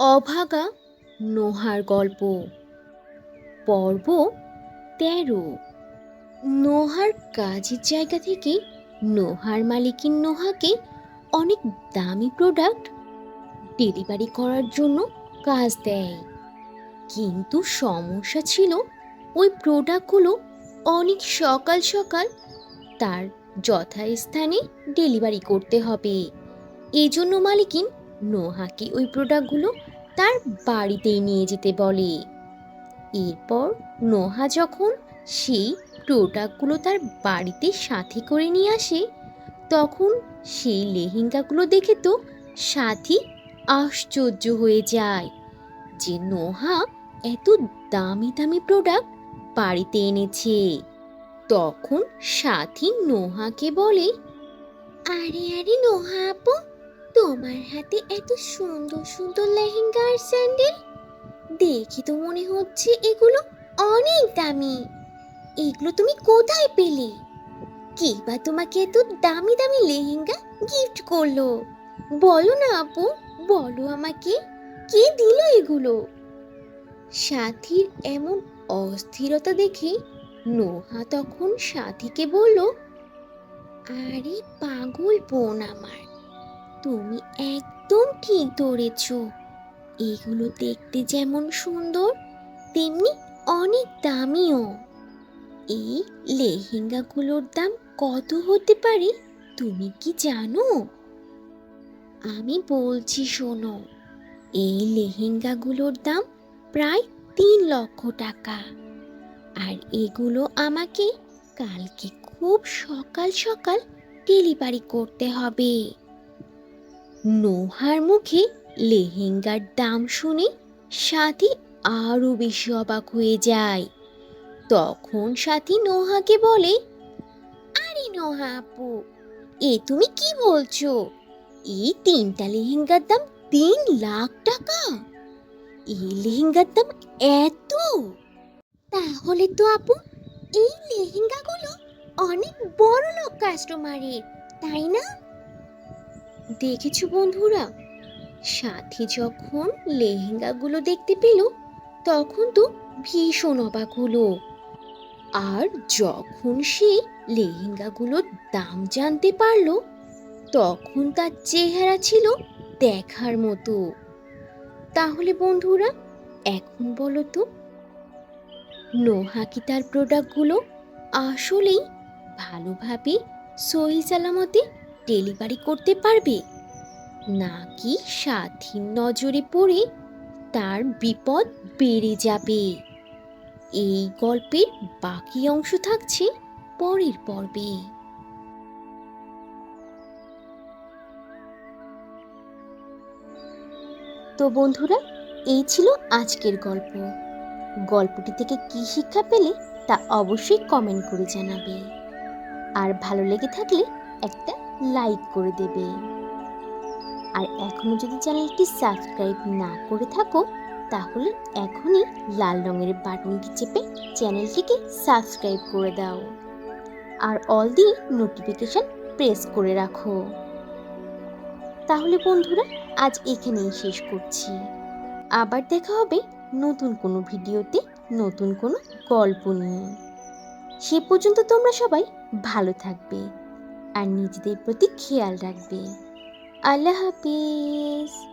অভাগা নোহার গল্প। পর্ব তেরো। নোহার কাজের জায়গা থেকে নোহার মালিকিন নোহাকে অনেক দামি প্রোডাক্ট ডেলিভারি করার জন্য কাজ দেয়। কিন্তু সমস্যা ছিল, ওই প্রোডাক্টগুলো অনেক সকাল সকাল তার যথাস্থানে ডেলিভারি করতে হবে। এই জন্য মালিকিন নোহাকে ওই প্রোডাক্টগুলো তার বাড়িতেই নিয়ে যেতে বলে। এরপর নোহা যখন সেই প্রোডাক্টগুলো তার বাড়িতে সাথে করে নিয়ে আসে, তখন সেই লেহেঙ্গাগুলো দেখে তো সাথী আশ্চর্য হয়ে যায় যে নোহা এত দামি দামি প্রোডাক্ট বাড়িতে এনেছে। তখন সাথী নোহাকে বলে, আরে আরে নোহা আপু তোমার হাতে এত সুন্দর সুন্দর লেহেঙ্গা আর স্যান্ডেল? দেখি তো মনে হচ্ছে এগুলো অনেক দামি। এগুলো তুমি কোথায় পেলে? কে বা তোমাকে এত দামি দামি লেহেঙ্গা গিফট করল? বলো না আপু, বলো আমাকে, কে দিল এগুলো? সাথীর এমন অস্থিরতা দেখে নোহা তখন সাথীকে বলল, আরে পাগল বোন আমার তুমি একদম ঠিক ধরেছ। এগুলো দেখতে যেমন সুন্দর, তেমনি অনেক দামিও। এই লেহেঙ্গাগুলোর দাম কত হতে পারে, তুমি কি জানো? আমি বলছি শোনো, এই লেহেঙ্গাগুলোর দাম প্রায় তিন লক্ষ টাকা। আর এগুলো আমাকে কালকে খুব সকাল সকাল ডেলিভারি করতে হবে। নোহার মুখে লেহেঙ্গার দাম শুনে সাথী আরও বেশি অবাক হয়ে যায়। তখন সাথী নোহাকে বলে, আরে নোহা আপু, এ তুমি কি বলছো? এই তিনটা লেহেঙ্গার দাম তিন লাখ টাকা? এই লেহেঙ্গার দাম এত? তাহলে তো আপু, এই লেহেঙ্গাগুলো অনেক বড় লোক কাস্টমারের তাই না? দেখেছ বন্ধুরা? সাথী যখন লেহেঙ্গাগুলো দেখতে পেল, তখন তো ভীষণ অবাক হলো। আর যখন সে লেহেঙ্গাগুলোর দাম জানতে পারল, তখন তার চেহারা ছিল দেখার মতো। তাহলে বন্ধুরা, এখন বলো তো নোহা কি তার প্রোডাক্টগুলো আসলেই ভালোভাবে সহি সালামতে ডেলিভারি করতে পারবে? নাকি সাথীর নজরে পড়ে তার বিপদ বেড়ে যাবে? এই গল্পের বাকি অংশ থাকছে পরের পর্বে। তো বন্ধুরা, এই ছিল আজকের গল্প। গল্পটি থেকে কি শিক্ষা পেলে তা অবশ্যই কমেন্ট করে জানাবে। আর ভালো লেগে থাকলে একটা লাইক করে দেবে। আর এখনও যদি চ্যানেলটি সাবস্ক্রাইব না করে থাকো, তাহলে এখনই লাল রঙের বাটনটি চেপে চ্যানেলটিকে সাবস্ক্রাইব করে দাও। আর অল দি নোটিফিকেশান প্রেস করে রাখো। তাহলে বন্ধুরা, আজ এখানেই শেষ করছি। আবার দেখা হবে নতুন কোনো ভিডিওতে, নতুন কোনো গল্প নিয়ে। সে পর্যন্ত তোমরা সবাই ভালো থাকবে। আর নিজেদের প্রতি খেয়াল রাখবে। আল্লাহ হাফিজ।